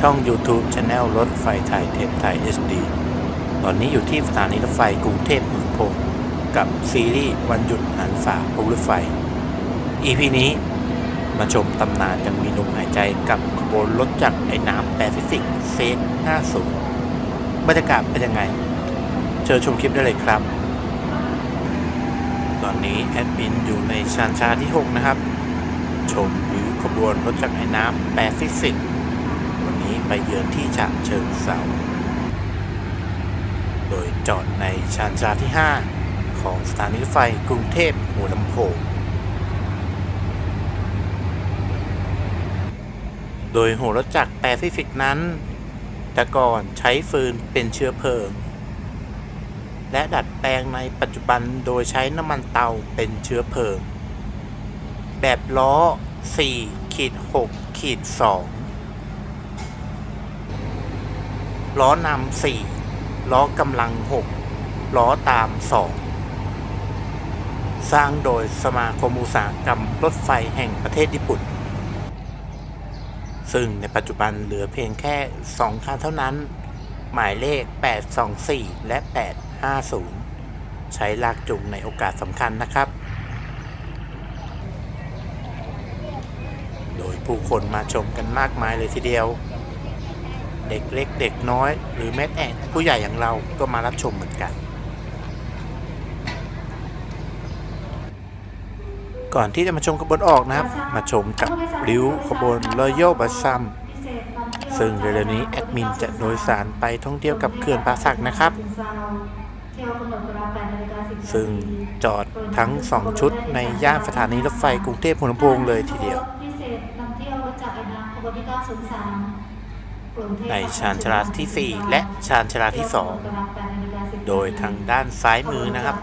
ช่อง YouTube c h anel รถไฟไทยเทปไทย SD ตอนนี้อยู่ที่สถานีรถไฟกรุงเทพมหานครกับซีรีส์วันหยุดหันฝาพวกรถไฟ EP นี้มาชมตำนานยังมีลมหายใจกับขบวนรถจากไอ้น้ำแปซิฟิกเฟส50บรรยากาศเป็นยังไง เชิญชมคลิปได้เลยครับ ตอนนี้แอดมินอยู่ในชานชาที่ 6 นะครับ ชมวิวขบวนรถจากไอ้น้ำแปซิฟิก นี้ไปเยือนที่ฉะเชิงเซาโดยจอดในชานชาที่ 5 ของสถานีรถไฟกรุงเทพหัวลำโพง โดยหัวรถจักรแปซิฟิกนั้น แต่ก่อนใช้ฟืนเป็นเชื้อเพลิง และดัดแปลงในปัจจุบันโดยใช้น้ำมันเตาเป็นเชื้อเพลิง แบบล้อ4ขีด6ขีด2 ล้อนำ4ล้อกำลัง6ล้อตาม2สร้างโดยสมาคมอุตสาหกรรมรถไฟแห่งประเทศญี่ปุ่น ซึ่งในปัจจุบันเหลือเพียงแค่ 2 คันเท่านั้น หมายเลข 824 และ 850 ใช้ลากจูงในโอกาสสำคัญนะครับ โดยผู้คนมาชมกันมากมายเลยทีเดียว เด็กเล็กเด็กน้อย หรือแม้แต่ผู้ใหญ่อย่างเราก็มารับชมเหมือนกัน ก่อนที่จะมาชมขบวนออกนะครับ มาชมกับริ้วขบวนรอยัลบัสซัมซึ่งเร็วๆนี้แอดมินจะโดยสารไปท่องเที่ยวกับเขื่อนป่าสักนะครับ ซึ่งจอดทั้ง 2 ชุดในย่านสถานีรถไฟกรุงเทพหัวลำโพงเลยทีเดียวพิเศษนำเที่ยวรถจักรยานขบวนที่903 ในชานชาลาที่ 4 และชานชาลาที่ 2 โดยทางด้านซ้ายมือนะครับ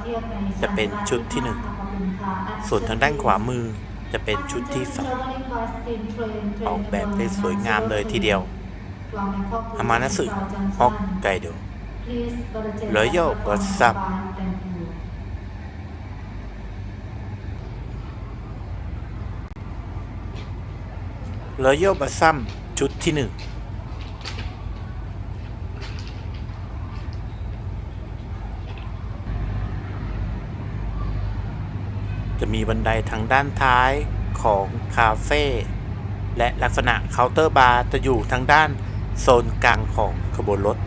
จะเป็นชุดที่ 1 ส่วนทางด้านขวามือจะเป็นชุดที่ 2 ออกแบบได้สวยงามเลยทีเดียวอามานัสึฮอกไกโด Royal Blossom รอยัลบัสซัมชุดที่ 1 จะมีบันไดทางด้านท้ายของคาเฟ่และลักษณะเคาน์เตอร์บาร์จะอยู่ทางด้านโซนกลางของขบวนรถ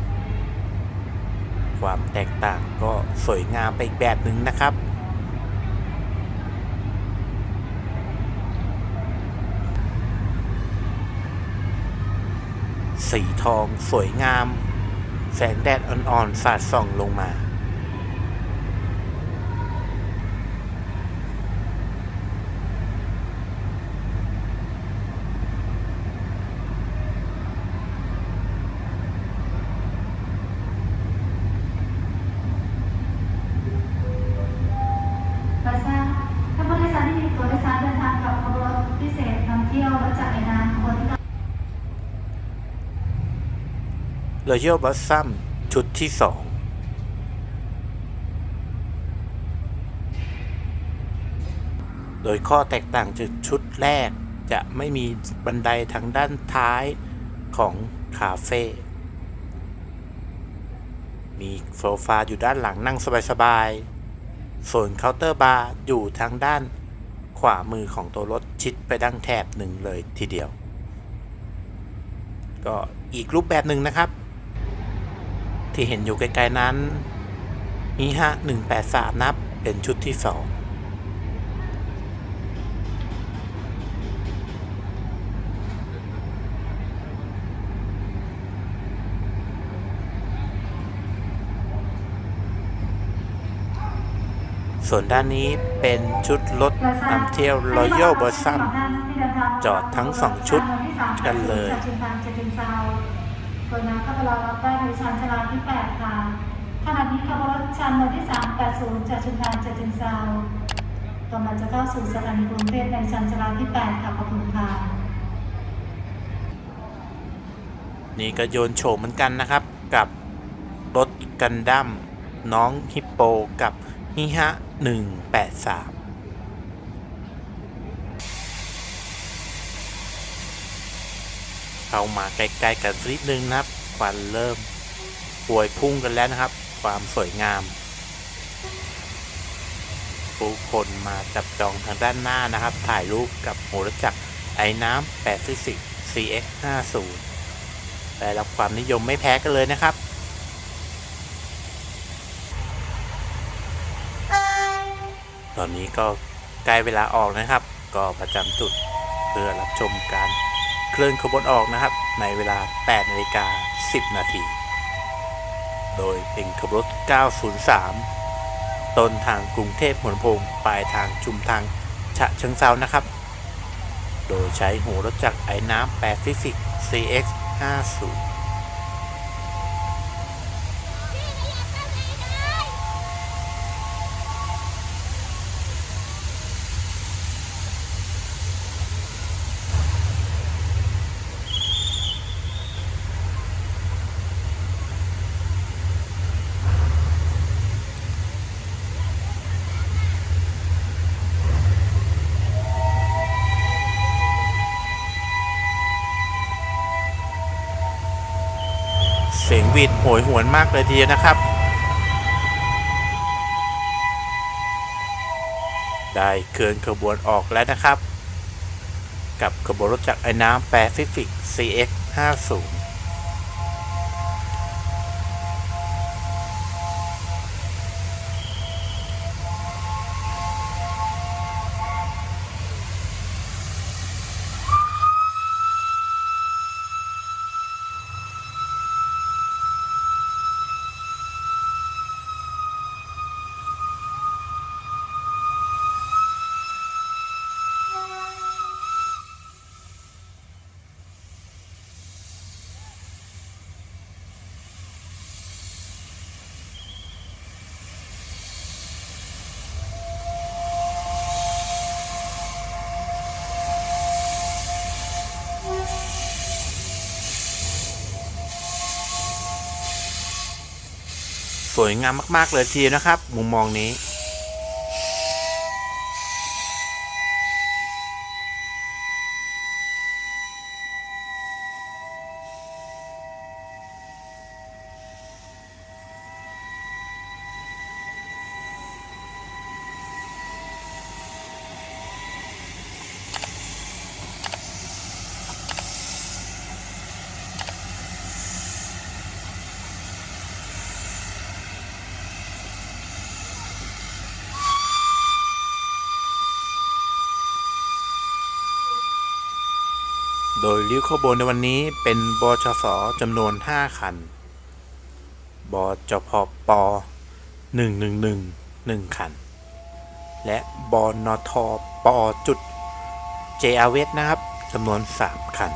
ความแตกต่างก็สวยงามไปอีกแบบหนึ่งนะครับ สีทองสวยงาม แสงแดดอ่อนๆสาดส่องลงมา บัสซ่าถ้าผู้โดยสารที่มีตัวโดยสารเดินทางกับขบวนรถพิเศษนำเที่ยวรถจักรยานยนต์ขบวนที่ r o y a l b l o s s o m ชุดที่2โดยข้อแตกต่างจากชุดแรกจะไม่มีบันไดทางด้านท้ายของคาเฟ่ มีโซฟาอยู่ด้านหลังนั่งสบายๆ ส่วนเคาน์เตอร์บาร์อยู่ทางด้านขวามือของตัวรถชิดไปดั้งแถบหนึ่งเลยทีเดียว ก็อีกรูปแบบหนึ่งนะครับ ที่เห็นอยู่ไกลๆนั้นมีฮะ183 นับเป็นชุดที่2ส่วนด้านนี้เป็นชุดรถนำเที่ยว Royal b o s s o m จอดทั้งสองชุดกันเลย เปิดน้ำเข้าไปรอรับได้ในชานชลาที่8ค่ะขณะนี้ขบวนรถชานเมืองที่ 380จากชุมพรจากเชิงเซากำลังจะเข้าสู่สถานีกรุงเทพในชานชลาที่ 8 ค่ะขอบคุณค่ะนี่ก็โยนโฉมเหมือนกันนะครับ กับรถกันดั้มน้องฮิปโปกับฮิฮะ 183เข้ามาใกล้ๆกันสักนิดนึงนะครับ ควันเริ่มป่วยพุ่งกันแล้วนะครับ ความสวยงาม ผู้คนมาจับจองทางด้านหน้านะครับ ถ่ายรูปกับโหรจักรไอ้น้ำแปซิฟิก CX 50ได้รับความนิยมไม่แพ้กันเลยนะครับตอนนี้ก็ใกล้เวลาออกนะครับ ก็ประจำจุดเพื่อรับชมการ เคลื่อนขบวนออกนะครับ ในเวลา 8นาฬิกา 10 นาที โดยเป็นขบวนรถ 903 ต้นทางกรุงเทพหัวลำโพงปลายทางชุมทางฉะเชิงเซานะครับ โดยใช้หัวรถจักรไอ้น้ำแปซิฟิก CX 50 สียงหวีดโหยหวนมากเลยทีเดียวนะครับ ได้เคลื่อนขบวนออกแล้วนะครับ กับขบวนรถจักรไอ้น้ำแปซิฟิก CX 50ส วยงามมาก ๆ เลยทีเดียวนะครับ มุมมองนี้ โดยริ้วขบวนในวันนี้เป็นบชสจำนวน 5 คัน บจพป 111 1 คัน และบนทปจุด JRV นะครับจำนวน 3 คัน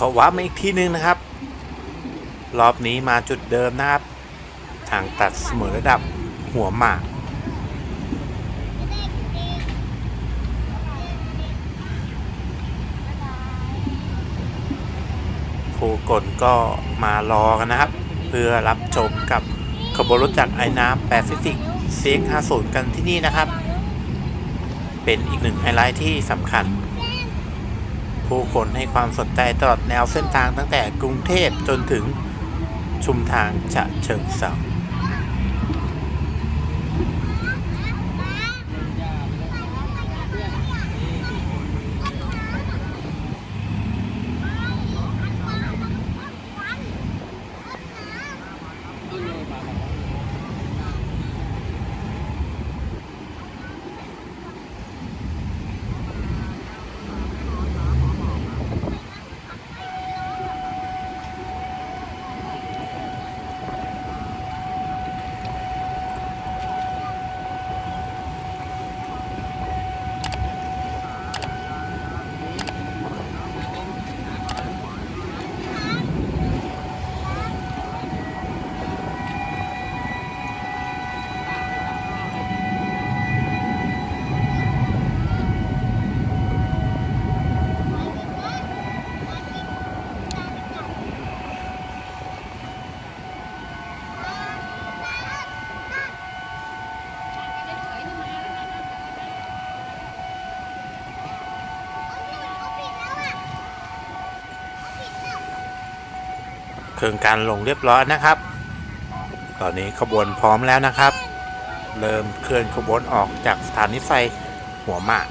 ขอว้ามาอีกทีนึงนะครับ รอบนี้มาจุดเดิมนะครับ ทางตัดเสมอระดับหัวหมากผู้กลก็มารอกันนะครับ เพื่อรับชมกับขบวนรถจักรไอ้น้ำแปซิฟิกเซียง50กันที่นี่นะครับ เป็นอีกหนึ่งไฮไลท์ที่สำคัญ ผู้คนให้ความสนใจตลอดแนวเส้นทางตั้งแต่กรุงเทพจนถึงชุมทางฉะเชิงเทรา เครื่องการลงเรียบร้อยนะครับ ตอนนี้ขบวนพร้อมแล้วนะครับ เริ่มเคลื่อนขบวนออกจากสถานีไฟหัวหมาก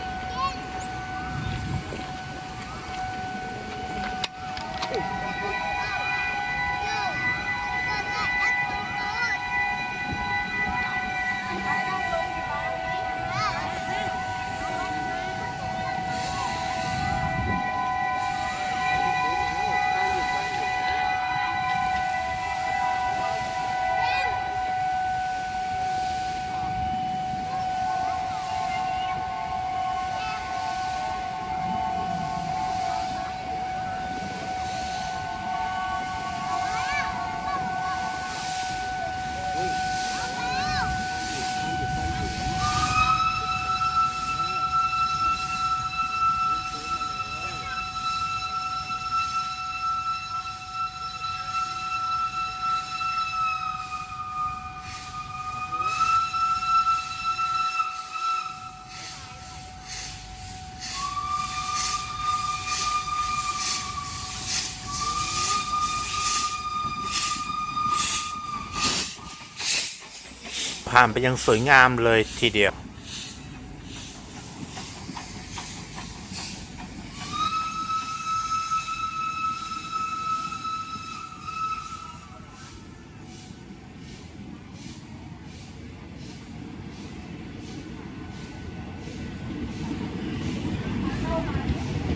ผ่านไปยังสวยงามเลยทีเดียว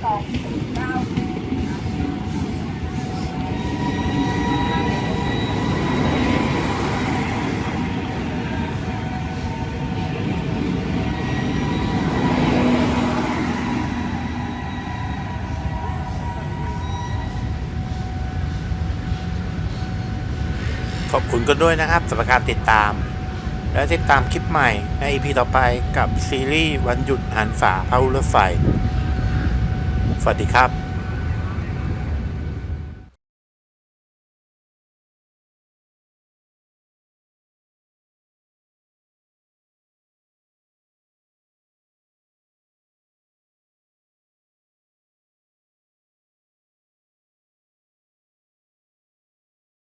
ขอ นกันด้วยนะครับสำหรับการติดตาม และติดตามคลิปใหม่ใน EP ต่อไปกับซีรีส์วันหยุดหันฝาพาวุรถไฟสวัสดีครับ